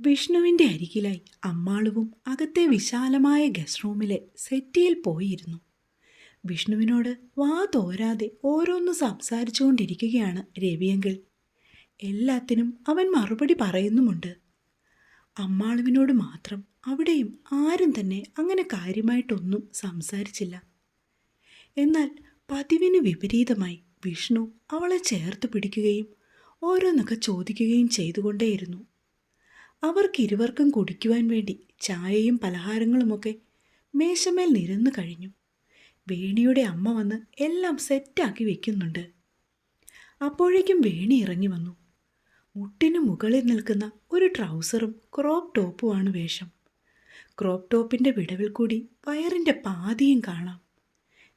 വിഷ്ണുവിന്റെ അരികിലായി അമ്മാളുവും അകത്തെ വിശാലമായ ഗസ്റ്റ് റൂമിലെ സെറ്റിയിൽ പോയിരുന്നു. വിഷ്ണുവിനോട് വാ തോരാതെ ഓരോന്ന് സംസാരിച്ചുകൊണ്ടിരിക്കുകയാണ് രവിയെങ്കിൽ എല്ലാത്തിനും അവൻ മറുപടി പറയുന്നുമുണ്ട്. അമ്മാളുവിനോട് മാത്രം അവിടെയും ആരും തന്നെ അങ്ങനെ കാര്യമായിട്ടൊന്നും സംസാരിച്ചില്ല. എന്നാൽ പതിവിന് വിപരീതമായി വിഷ്ണു അവളെ ചേർത്ത് പിടിക്കുകയും ഓരോന്നൊക്കെ ചോദിക്കുകയും ചെയ്തുകൊണ്ടേയിരുന്നു. അവർക്കിരുവർക്കും കുടിക്കുവാൻ വേണ്ടി ചായയും പലഹാരങ്ങളുമൊക്കെ മേശമേൽ നിരന്നു കഴിഞ്ഞു. വേണിയുടെ അമ്മ വന്ന് എല്ലാം സെറ്റാക്കി വെക്കുന്നുണ്ട്. അപ്പോഴേക്കും വേണി ഇറങ്ങി വന്നു. മുട്ടിന് മുകളിൽ നിൽക്കുന്ന ഒരു ട്രൗസറും ക്രോപ്പ് ടോപ്പുമാണ് വേഷം. ക്രോപ്പ് ടോപ്പിന്റെ വിടവിൽ കൂടി വയറിന്റെ പാതിയും കാണാം.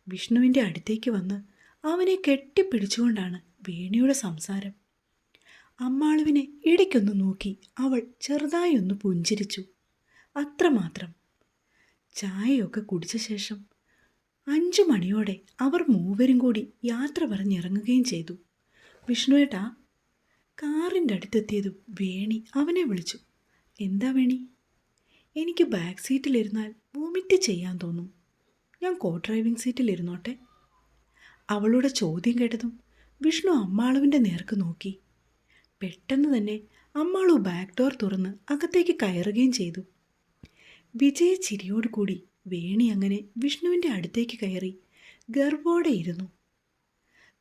വിഷ്ണുവിന്റെ അടുത്തേക്ക് വന്ന് അവനെ കെട്ടിപ്പിടിച്ചുകൊണ്ടാണ് വേണിയുടെ സംസാരം അമ്മാളുവിനെ ഇടയ്ക്കൊന്ന് നോക്കി അവൾ ചെറുതായി ഒന്ന് പുഞ്ചിരിച്ചു. അത്രമാത്രം. ചായയൊക്കെ കുടിച്ച ശേഷം അഞ്ചു മണിയോടെ അവർ മൂവരും കൂടി യാത്ര പറഞ്ഞിറങ്ങുകയും ചെയ്തു. വിഷ്ണുവേട്ടാ കാറിന്റെ അടുത്തെത്തിയതും വേണി അവനെ വിളിച്ചു. എന്താ വേണി? എനിക്ക് ബാക്ക് സീറ്റിലിരുന്നാൽ വോമിറ്റ് ചെയ്യാൻ തോന്നും. ഞാൻ കോ ഡ്രൈവിംഗ് സീറ്റിലിരുന്നോട്ടെ? അവളുടെ ചോദ്യം കേട്ടതും വിഷ്ണു അമ്മാളുവിന്റെ നേർക്ക് നോക്കി. പെട്ടെന്ന് തന്നെ അമ്മാളു ബാക്ക് ഡോർ തുറന്ന് അകത്തേക്ക് കയറുകയും ചെയ്തു. വിജയ ചിരിയോടുകൂടി വേണി അങ്ങനെ വിഷ്ണുവിന്റെ അടുത്തേക്ക് കയറി ഗർവോടെ ഇരുന്നു.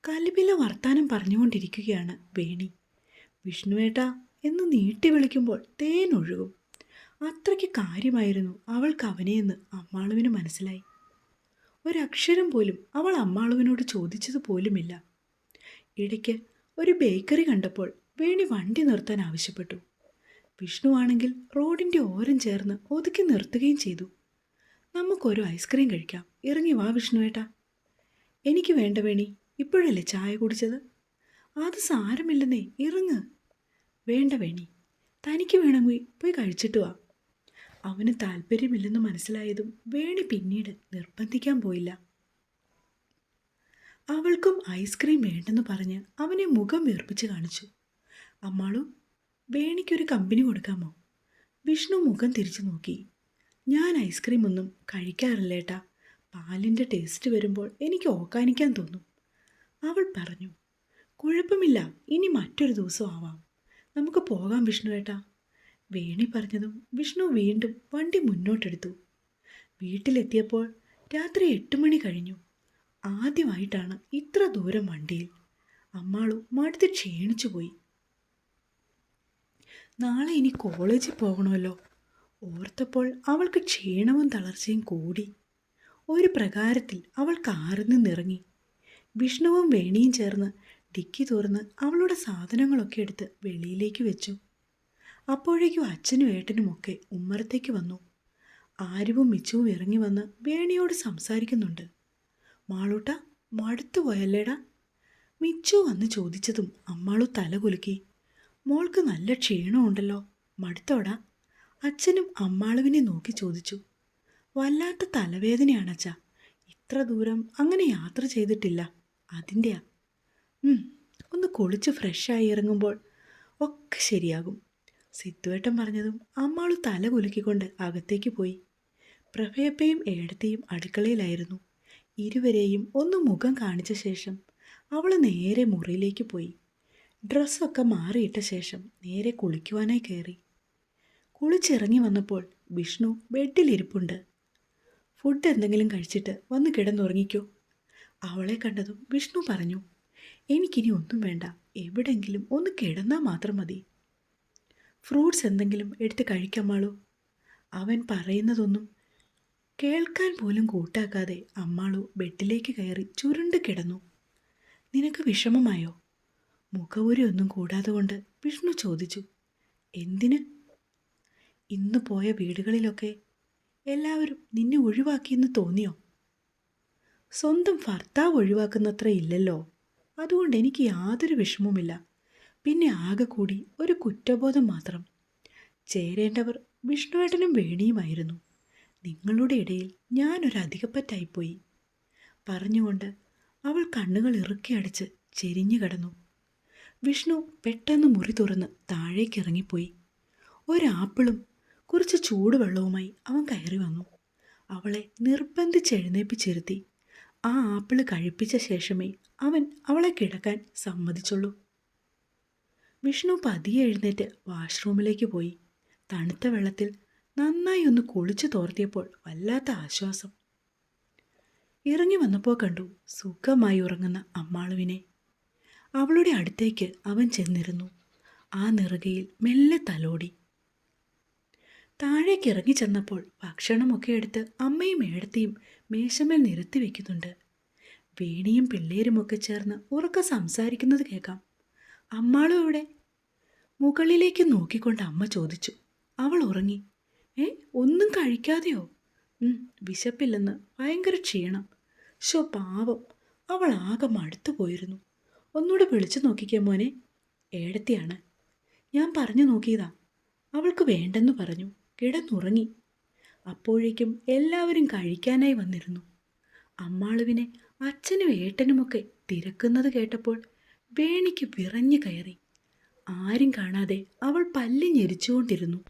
കലിപില വർത്താനം പറഞ്ഞുകൊണ്ടിരിക്കുകയാണ് വേണി. വിഷ്ണുവേട്ട എന്ന് നീട്ടി വിളിക്കുമ്പോൾ തേനൊഴുകും അത്രയ്ക്ക് കാര്യമായിരുന്നു അവൾക്ക് അവനെയെന്ന് അമ്മാളുവിന് മനസ്സിലായി. ഒരക്ഷരം പോലും അവൾ അമ്മാളുവിനോട് ചോദിച്ചത് പോലുമില്ല ഇടയ്ക്ക് ഒരു ബേക്കറി കണ്ടപ്പോൾ വേണി വണ്ടി നിർത്താൻ ആവശ്യപ്പെട്ടു. വിഷ്ണു ആണെങ്കിൽ റോഡിന്റെ ഓരം ചേർന്ന് ഒതുക്കി നിർത്തുകയും ചെയ്തു. നമുക്കൊരു ഐസ്ക്രീം കഴിക്കാം. ഇറങ്ങി വാ വിഷ്ണുവേട്ടാ. എനിക്ക് വേണ്ട വേണി ഇപ്പോഴല്ലേ ചായ കുടിച്ചത്? അത് സാരമില്ലെന്നേ ഇറങ്ങ്. വേണ്ട വേണി തനിക്ക് വേണമെങ്കിൽ പോയി കഴിച്ചിട്ട് വാ. അവന് താല്പര്യമില്ലെന്ന് മനസ്സിലായതും വേണി പിന്നീട് നിർബന്ധിക്കാൻ പോയില്ല. അവൾക്കും ഐസ്ക്രീം വേണ്ടെന്ന് പറഞ്ഞ് അവനെ മുഖം വീർപ്പിച്ച് കാണിച്ചു. അമ്മാളു വേണിക്കൊരു കമ്പനി കൊടുക്കാമോ? വിഷ്ണു മുഖം തിരിച്ചു നോക്കി. ഞാൻ ഐസ്ക്രീം ഒന്നും കഴിക്കാറില്ല ഏട്ടാ പാലിന്റെ ടേസ്റ്റ് വരുമ്പോൾ എനിക്ക് ഓക്കാനിക്കാൻ തോന്നും. അവൾ പറഞ്ഞു കുഴപ്പമില്ല ഇനി മറ്റൊരു ദിവസം ആവാം. നമുക്ക് പോകാം വിഷ്ണു ഏട്ടാ. വേണി പറഞ്ഞതും വിഷ്ണു വീണ്ടും വണ്ടി മുന്നോട്ടെടുത്തു. വീട്ടിലെത്തിയപ്പോൾ രാത്രി എട്ട് മണി കഴിഞ്ഞു. ആദ്യമായിട്ടാണ് ഇത്ര ദൂരം വണ്ടിയിൽ. അമ്മാളു മടുത്ത് ക്ഷീണിച്ചു പോയി നാളെ ഇനി കോളേജിൽ പോകണമല്ലോ. ഓർത്തപ്പോൾ അവൾക്ക് ക്ഷീണവും തളർച്ചയും കൂടി. ഒരു പ്രകാരത്തിൽ അവൾ കാറിൽ നിന്നിറങ്ങി വിഷ്ണുവും വേണിയും ചേർന്ന് ഡിക്കി തുറന്ന് അവളുടെ സാധനങ്ങളൊക്കെ എടുത്ത് വെളിയിലേക്ക് വെച്ചു. അപ്പോഴേക്കും അച്ഛനും ഏട്ടനുമൊക്കെ ഉമ്മറത്തേക്ക് വന്നു. ആരുവും മിച്ചുവും ഇറങ്ങി വന്ന് വേണിയോട് സംസാരിക്കുന്നുണ്ട്. മാളൂട്ട മടുത്തു പോയല്ലേടാ? മിച്ചു വന്ന് ചോദിച്ചതും അമ്മാളു തല കുലുക്കി. മോൾക്ക് നല്ല ക്ഷീണമുണ്ടല്ലോ. മടുത്തോടാ. അച്ഛനും അമ്മാളുവിനെ നോക്കി ചോദിച്ചു. വല്ലാത്ത തലവേദനയാണ് അച്ഛാ ഇത്ര ദൂരം അങ്ങനെ യാത്ര ചെയ്തിട്ടില്ല. അതിന്റെയാ ഒന്ന് കുളിച്ച് ഫ്രഷായി ഇറങ്ങുമ്പോൾ ഒക്കെ ശരിയാകും. സിദ്ധുവേട്ടൻ പറഞ്ഞതും അമ്മാളു തല കുലുക്കിക്കൊണ്ട് അകത്തേക്ക് പോയി. പ്രഭയപ്പയും ഏടത്തെയും അടുക്കളയിലായിരുന്നു. ഇരുവരെയും ഒന്ന് മുഖം കാണിച്ച ശേഷം അവൾ നേരെ മുറിയിലേക്ക് പോയി. ഡ്രസ്സൊക്കെ മാറിയിട്ട ശേഷം നേരെ കുളിക്കുവാനായി കയറി കുളിച്ചിറങ്ങി വന്നപ്പോൾ വിഷ്ണു ബെഡിലിരിപ്പുണ്ട്. ഫുഡ് എന്തെങ്കിലും കഴിച്ചിട്ട് വന്ന് കിടന്നുറങ്ങിക്കോ. അവളെ കണ്ടതും വിഷ്ണു പറഞ്ഞു എനിക്കിനി ഒന്നും വേണ്ട. എവിടെങ്കിലും ഒന്ന് കിടന്നാൽ മാത്രം മതി. ഫ്രൂട്ട്സ് എന്തെങ്കിലും എടുത്ത് കഴിക്കമ്മാളൂ അവൻ പറയുന്നതൊന്നും കേൾക്കാൻ പോലും കൂട്ടാക്കാതെ അമ്മാളു ബെഡിലേക്ക് കയറി ചുരുണ്ട് കിടന്നു. നിനക്ക് വിഷമമായോ? മുഖവുരി ഒന്നും കൂടാതെ കൊണ്ട് വിഷ്ണു ചോദിച്ചു എന്തിന്? ഇന്ന് പോയ വീടുകളിലൊക്കെ എല്ലാവരും നിന്നെ ഒഴിവാക്കിയെന്ന് തോന്നിയോ? സ്വന്തം ഭർത്താവ് ഒഴിവാക്കുന്നത്ര ഇല്ലല്ലോ. അതുകൊണ്ട് എനിക്ക് യാതൊരു വിഷമവുമില്ല. പിന്നെ ആകെ കൂടി ഒരു കുറ്റബോധം മാത്രം. ചേരേണ്ടവർ വിഷ്ണുവേട്ടനും വേണിയുമായിരുന്നു. നിങ്ങളുടെ ഇടയിൽ ഞാനൊരു അധികപ്പറ്റായിപ്പോയി. പറഞ്ഞുകൊണ്ട് അവൾ കണ്ണുകൾ ഇറുക്കി അടിച്ച് ചെരിഞ്ഞു കിടന്നു. വിഷ്ണു പെട്ടെന്ന് മുറി തുറന്ന് താഴേക്ക് ഇറങ്ങിപ്പോയി ഒരാപ്പിളും കുറച്ച് ചൂടുവെള്ളവുമായി അവൻ കയറി വന്നു. അവളെ നിർബന്ധിച്ച് എഴുന്നേപ്പിച്ചിരുത്തി ആ ആപ്പിൾ കഴിപ്പിച്ച ശേഷമേ അവൻ അവളെ കിടക്കാൻ സമ്മതിച്ചുള്ളൂ. വിഷ്ണു പതിയെ എഴുന്നേറ്റ് വാഷ്റൂമിലേക്ക് പോയി. തണുത്ത വെള്ളത്തിൽ നന്നായി ഒന്ന് കുളിച്ചു തോർത്തിയപ്പോൾ വല്ലാത്ത ആശ്വാസം. ഇറങ്ങി വന്നപ്പോൾ കണ്ടു സുഖമായി ഉറങ്ങുന്ന അമ്മാളുവിനെ. അവളുടെ അടുത്തേക്ക് അവൻ ചെന്നിരുന്നു. ആ നിറുകയിൽ മെല്ലെ തലോടി. താഴേക്ക് ഇറങ്ങി ചെന്നപ്പോൾ ഭക്ഷണമൊക്കെ എടുത്ത് അമ്മയും ഏടത്തെയും മേശമേൽ നിരത്തി വയ്ക്കുന്നുണ്ട് വേണിയും പിള്ളേരുമൊക്കെ ചേർന്ന് ഉറക്ക സംസാരിക്കുന്നത് കേൾക്കാം. അമ്മാളും ഇവിടെ മുകളിലേക്ക് നോക്കിക്കൊണ്ട് അമ്മ ചോദിച്ചു. അവൾ ഉറങ്ങി. ഏ ഒന്നും കഴിക്കാതെയോ? വിശപ്പില്ലെന്ന് ഭയങ്കര ക്ഷീണം. ശോ പാവം. അവൾ ആകെ മടുത്തു പോയിരുന്നു ഒന്നുകൂടെ വിളിച്ചു നോക്കിക്കേ മോനെ. ഏടത്തിയാണ്. ഞാൻ പറഞ്ഞു നോക്കിയതാ. അവൾക്ക് വേണ്ടെന്ന് പറഞ്ഞു. കിടന്നുറങ്ങി. അപ്പോഴേക്കും എല്ലാവരും കഴിക്കാനായി വന്നിരുന്നു. അമ്മാളുവിനെ അച്ഛനും ഏട്ടനുമൊക്കെ തിരക്കുന്നത് കേട്ടപ്പോൾ വേണിക്ക് വിറഞ്ഞു കയറി. ആരും കാണാതെ അവൾ പല്ല് ഞെരിച്ചുകൊണ്ടിരുന്നു.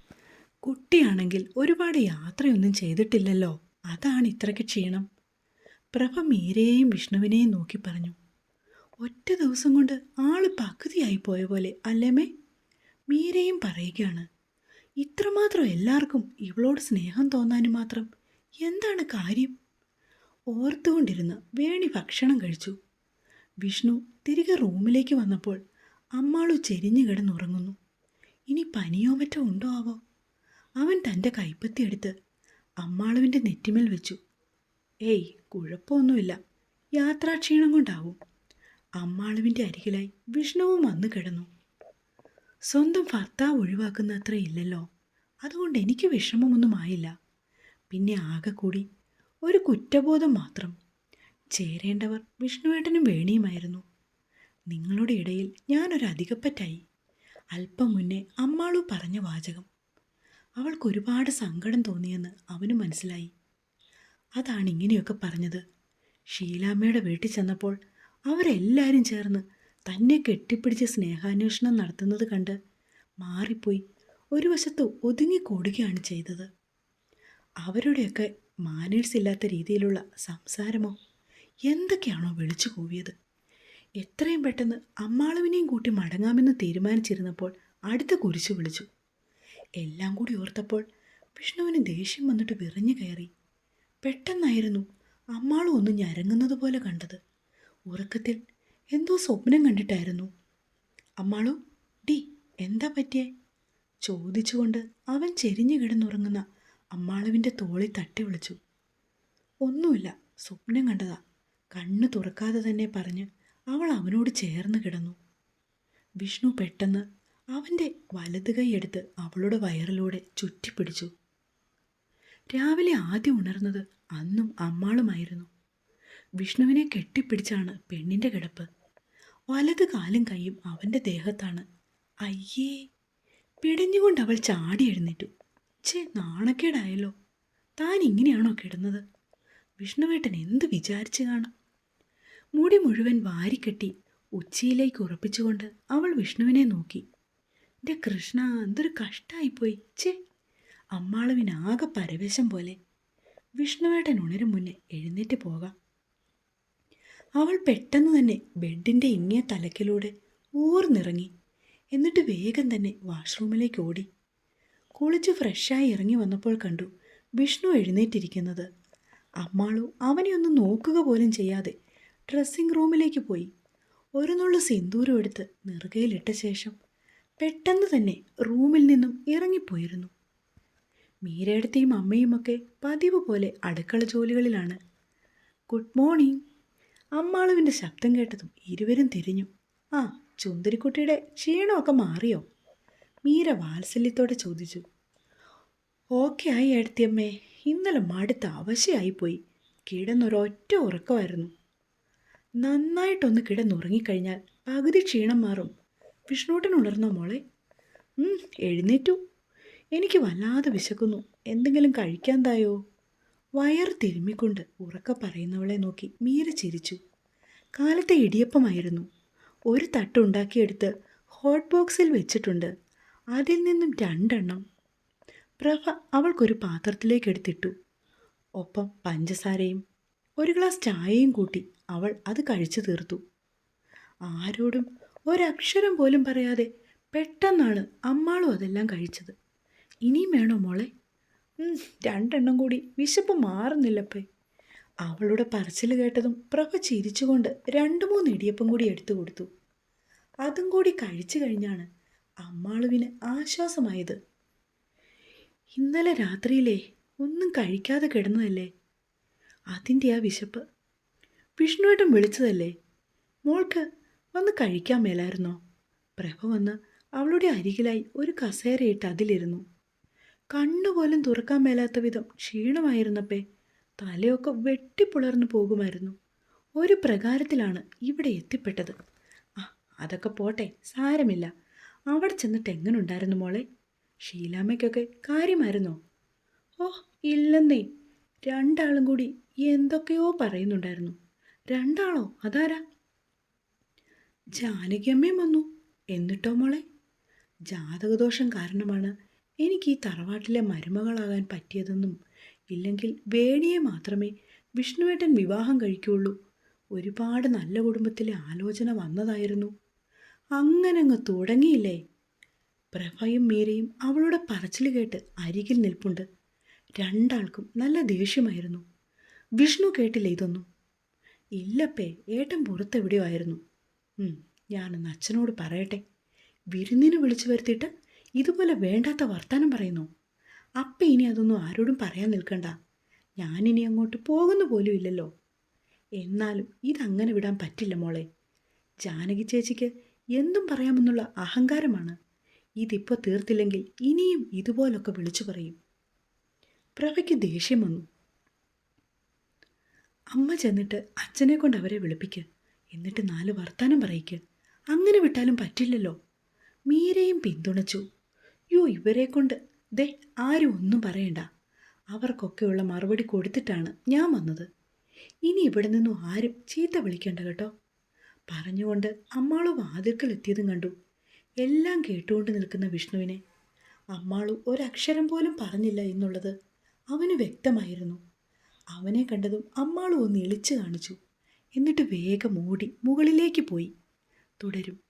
കുട്ടിയാണെങ്കിൽ ഒരുപാട് യാത്രയൊന്നും ചെയ്തിട്ടില്ലല്ലോ. അതാണ് ഇത്രയ്ക്ക് ക്ഷീണം. പ്രഭ മീരയെയും വിഷ്ണുവിനെയും നോക്കി പറഞ്ഞു. ഒറ്റ ദിവസം കൊണ്ട് ആൾ പകുതിയായി പോയ പോലെ അല്ലേമേ മീരയും പറയുകയാണ് ഇത്രമാത്രം എല്ലാവർക്കും ഇവളോട് സ്നേഹം തോന്നാനും മാത്രം എന്താണ് കാര്യം? ഓർത്തുകൊണ്ടിരുന്ന് വേണി ഭക്ഷണം കഴിച്ചു. വിഷ്ണു തിരികെ റൂമിലേക്ക് വന്നപ്പോൾ അമ്മാളു ചെരിഞ്ഞു കിടന്നുറങ്ങുന്നു. ഇനി പനിയോ മറ്റോ ഉണ്ടോ ആവോ? അവൻ തന്റെ കൈപ്പത്തി എടുത്ത് അമ്മാളുവിന്റെ നെറ്റിമേൽ വെച്ചു. ഏയ് കുഴപ്പമൊന്നുമില്ല. യാത്രാക്ഷീണം കൊണ്ടാവും. അമ്മാളുവിന്റെ അരികിലായി വിഷ്ണുവും വന്നു കിടന്നു. സ്വന്തം ഭർത്താവ് ഒഴിവാക്കുന്ന അത്ര ഇല്ലല്ലോ. അതുകൊണ്ട് എനിക്ക് വിഷമമൊന്നും ആയില്ല. പിന്നെ ആകെ കൂടി ഒരു കുറ്റബോധം മാത്രം. ചേരേണ്ടവർ വിഷ്ണുവേട്ടനും വേണിയുമായിരുന്നു. നിങ്ങളുടെ ഇടയിൽ ഞാനൊരു അധികപ്പറ്റായി. അല്പം മുന്നേ അമ്മാളു പറഞ്ഞ വാചകം. അവൾക്ക് ഒരുപാട് സങ്കടം തോന്നിയെന്ന് അവന് മനസ്സിലായി. അതാണ് ഇങ്ങനെയൊക്കെ പറഞ്ഞത്. ഷീലാമ്മയുടെ വീട്ടിൽ ചെന്നപ്പോൾ അവരെല്ലാവരും ചേർന്ന് തന്നെ കെട്ടിപ്പിടിച്ച് സ്നേഹാന്വേഷണം നടത്തുന്നത് കണ്ട് മാറിപ്പോയി. ഒരു വശത്ത് ഒതുങ്ങിക്കൂടുകയാണ് ചെയ്തത്. അവരുടെയൊക്കെ മാനേഴ്സ് ഇല്ലാത്ത രീതിയിലുള്ള സംസാരമോ എന്തൊക്കെയാണോ വിളിച്ചു കൂവിയത്. എത്രയും പെട്ടെന്ന് അമ്മാളുവിനെയും കൂട്ടി മടങ്ങാമെന്ന് തീരുമാനിച്ചിരുന്നപ്പോൾ അടുത്ത കുരിശു വിളിച്ചു. എല്ലാം കൂടി ഓർത്തപ്പോൾ വിഷ്ണുവിന് ദേഷ്യം വന്നിട്ട് വിറഞ്ഞു കയറി. പെട്ടെന്നായിരുന്നു അമ്മാളും ഒന്ന് ഞരങ്ങുന്നത് പോലെ കണ്ടത്. ഉറക്കത്തിൽ എന്തോ സ്വപ്നം കണ്ടിട്ടായിരുന്നു. അമ്മാളു ഡി എന്താ പറ്റിയെ? ചോദിച്ചുകൊണ്ട് അവൻ ചെരിഞ്ഞു കിടന്നുറങ്ങുന്ന അമ്മാളുവിന്റെ തോളിൽ തട്ടി വിളിച്ചു. ഒന്നുമില്ല സ്വപ്നം കണ്ടതാ. കണ്ണ് തുറക്കാതെ തന്നെ പറഞ്ഞ് അവൾ അവനോട് ചേർന്ന് കിടന്നു. വിഷ്ണു പെട്ടെന്ന് അവന്റെ വലത് കൈയെടുത്ത് അവളുടെ വയറിലൂടെ ചുറ്റിപ്പിടിച്ചു. രാവിലെ ആദ്യം ഉണർന്നത് അന്നും അമ്മാളുമായിരുന്നു. വിഷ്ണുവിനെ കെട്ടിപ്പിടിച്ചാണ് പെണ്ണിന്റെ കിടപ്പ്. വലത് കാലും കൈയും അവന്റെ ദേഹത്താണ്. അയ്യേ പിടഞ്ഞുകൊണ്ട് അവൾ ചാടി എഴുന്നേറ്റു. ഛേ നാണക്കേടായല്ലോ. താൻ ഇങ്ങനെയാണോ കിടന്നത്? വിഷ്ണുവേട്ടൻ എന്ത് വിചാരിച്ചു കാണും? മുടി മുഴുവൻ വാരിക്കെട്ടി ഉച്ചയിലേക്ക് ഉറപ്പിച്ചുകൊണ്ട് അവൾ വിഷ്ണുവിനെ നോക്കി. എന്റെ കൃഷ്ണ എന്തൊരു കഷ്ടായിപ്പോയി. ഛേ അമ്മാളുവിനാകെ പരവേശം പോലെ. വിഷ്ണുവേട്ടൻ ഉണരും മുന്നേ എഴുന്നേറ്റ് പോകാം. അവൾ പെട്ടെന്ന് തന്നെ ബെഡിന്റെ ഇങ്ങിയ തലക്കിലൂടെ ഊർന്നിറങ്ങി. എന്നിട്ട് വേഗം തന്നെ വാഷ്റൂമിലേക്ക് ഓടി. കുളിച്ച് ഫ്രഷായി ഇറങ്ങി വന്നപ്പോൾ കണ്ടു വിഷ്ണു എഴുന്നേറ്റിരിക്കുന്നത്. അമ്മാളു അവനെ ഒന്ന് നോക്കുക പോലും ചെയ്യാതെ ഡ്രസ്സിംഗ് റൂമിലേക്ക് പോയി. ഒരു നുള്ളു സിന്ദൂരം എടുത്ത് നെറുകയിലിട്ട ശേഷം പെട്ടെന്ന് തന്നെ റൂമിൽ നിന്നും ഇറങ്ങിപ്പോയിരുന്നു. മീരയടുത്തെയും അമ്മയുമൊക്കെ പതിവ് പോലെ അടുക്കള ജോലികളിലാണ്. Good morning. അമ്മാളുവിന്റെ ശബ്ദം കേട്ടതും ഇരുവരും തിരിഞ്ഞു. ആ ചുന്ദരിക്കുട്ടിയുടെ ക്ഷീണമൊക്കെ മാറിയോ? മീര വാത്സല്യത്തോടെ ചോദിച്ചു. ഓക്കെ ആയി എടുത്തിയമ്മേ ഇന്നലെ മടുത്ത് അവശയായിപ്പോയി. കിടന്നൊരൊറ്റ ഉറക്കമായിരുന്നു. നന്നായിട്ടൊന്ന് കിടന്നുറങ്ങിക്കഴിഞ്ഞാൽ പകുതി ക്ഷീണം മാറും. വിഷ്ണുട്ടൻ ഉണർന്നോ മോളെ? എഴുന്നേറ്റു. എനിക്ക് വല്ലാതെ വിശക്കുന്നു. എന്തെങ്കിലും കഴിക്കാൻ തായോ? വയർ തിരുമ്മിക്കൊണ്ട് ഉറക്ക പറയുന്നവളെ നോക്കി മീര ചിരിച്ചു. കാലത്തെ ഇടിയപ്പമായിരുന്നു. ഒരു തട്ടുണ്ടാക്കിയെടുത്ത് ഹോട്ട് ബോക്സിൽ വെച്ചിട്ടുണ്ട്. അതിൽ നിന്നും രണ്ടെണ്ണം. പ്രഭ അവൾക്കൊരു പാത്രത്തിലേക്ക് എടുത്തിട്ടു. ഒപ്പം പഞ്ചസാരയും ഒരു ഗ്ലാസ് ചായയും കൂട്ടി അവൾ അത് കഴിച്ചു തീർത്തു. ആരോടും ഒരക്ഷരം പോലും പറയാതെ പെട്ടെന്നാണ് അമ്മാളും അതെല്ലാം കഴിച്ചത്. ഇനിയും വേണോ മോളെ? രണ്ടെണ്ണം കൂടി വിശപ്പ് മാറുന്നില്ലപ്പേ. അവളുടെ പറച്ചിൽ കേട്ടതും പ്രഭ ചിരിച്ചുകൊണ്ട് രണ്ട് മൂന്ന് ഇടിയപ്പം കൂടി എടുത്തു കൊടുത്തു. അതും കൂടി കഴിച്ചു കഴിഞ്ഞാണ് അമ്മാളുവിന് ആശ്വാസമായത്. ഇന്നലെ രാത്രിയിലേ ഒന്നും കഴിക്കാതെ കിടന്നതല്ലേ? അതിന്റെ ആ വിശപ്പ്. വിഷ്ണുവേട്ടൻ വിളിച്ചതല്ലേ? മോൾക്ക് വന്ന് കഴിക്കാൻ മേലായിരുന്നോ? പ്രഭ വന്ന് അവളുടെ അരികിലായി ഒരു കസേരയിട്ട് അതിലിരുന്നു. കണ്ണുപോലും തുറക്കാൻ മേലാത്ത വിധം ക്ഷീണമായിരുന്നപ്പേ തലയൊക്കെ വെട്ടിപ്പുളർന്നു പോകുമായിരുന്നു. ഒരു പ്രകാരത്തിലാണ് ഇവിടെ എത്തിപ്പെട്ടത്. ആ അതൊക്കെ പോട്ടെ സാരമില്ല. അവിടെ ചെന്നിട്ട് എങ്ങനുണ്ടായിരുന്നു മോളെ? ഷീലാമ്മയ്ക്കൊക്കെ കാര്യമായിരുന്നോ? ഓ ഇല്ലെന്നേ. രണ്ടാളും കൂടി എന്തൊക്കെയോ പറയുന്നുണ്ടായിരുന്നു. രണ്ടാളോ? അതാരാ? ജാനകിയമ്മയും വന്നു. എന്നിട്ടോ മോളെ? ജാതകദോഷം കാരണമാണ് എനിക്ക് ഈ തറവാട്ടിലെ മരുമകളാകാൻ പറ്റിയതെന്നും ഇല്ലെങ്കിൽ വേണിയെ മാത്രമേ വിഷ്ണുവേട്ടൻ വിവാഹം കഴിക്കുള്ളൂ. ഒരുപാട് നല്ല കുടുംബത്തിലെ ആലോചന വന്നതായിരുന്നു. അങ്ങനങ്ങ് തുടങ്ങിയില്ലേ? പ്രഭയും മീരയും അവളുടെ പറച്ചിൽ കേട്ട് അരികിൽ നിൽപ്പുണ്ട്. രണ്ടാൾക്കും നല്ല ദേഷ്യമായിരുന്നു. വിഷ്ണു കേട്ടില്ല ഇതൊന്നും. ഇല്ലപ്പേ ഏട്ടൻ പുറത്തെവിടെയോ ആയിരുന്നു. ഞാനൊന്ന് അച്ഛനോട് പറയട്ടെ. വിരുന്നിന് വിളിച്ചു വരുത്തിയിട്ട് ഇതുപോലെ വേണ്ടാത്ത വർത്തമാനം പറയുന്നു. അപ്പം ഇനി അതൊന്നും ആരോടും പറയാൻ നിൽക്കണ്ട. ഞാനിനി അങ്ങോട്ട് പോകുന്നു പോലും ഇല്ലല്ലോ. എന്നാലും ഇതങ്ങനെ വിടാൻ പറ്റില്ല മോളെ. ജാനകി ചേച്ചിക്ക് എന്തും പറയാമെന്നുള്ള അഹങ്കാരമാണ്. ഇതിപ്പോൾ തീർത്തില്ലെങ്കിൽ ഇനിയും ഇതുപോലൊക്കെ വിളിച്ചു പറയും. പ്രഭയ്ക്ക് ദേഷ്യം വന്നു. അമ്മ ചെന്നിട്ട് അച്ഛനെ കൊണ്ട് അവരെ വിളിപ്പിക്ക്. എന്നിട്ട് നാല് വർത്താനം പറയിക്ക്. അങ്ങനെ വിട്ടാലും പറ്റില്ലല്ലോ. മീരയും പിന്തുണച്ചു. യോ ഇവരെ കൊണ്ട്. ദേ ആരും ഒന്നും പറയണ്ട. അവർക്കൊക്കെയുള്ള മറുപടി കൊടുത്തിട്ടാണ് ഞാൻ വന്നത്. ഇനി ഇവിടെ നിന്നും ആരും ചീത്ത വിളിക്കേണ്ട കേട്ടോ. പറഞ്ഞുകൊണ്ട് അമ്മാളു വാതിൽക്കൽ എത്തിയതും കണ്ടു. എല്ലാം കേട്ടുകൊണ്ട് നിൽക്കുന്ന വിഷ്ണുവിനെ. അമ്മാളു ഒരക്ഷരം പോലും പറഞ്ഞില്ല എന്നുള്ളത് അവന് വ്യക്തമായിരുന്നു. അവനെ കണ്ടതും അമ്മാളു ഒന്ന് ഇളിച്ചു കാണിച്ചു. എന്നിട്ട് വേഗം ഓടി മുകളിലേക്ക് പോയി. തുടരും.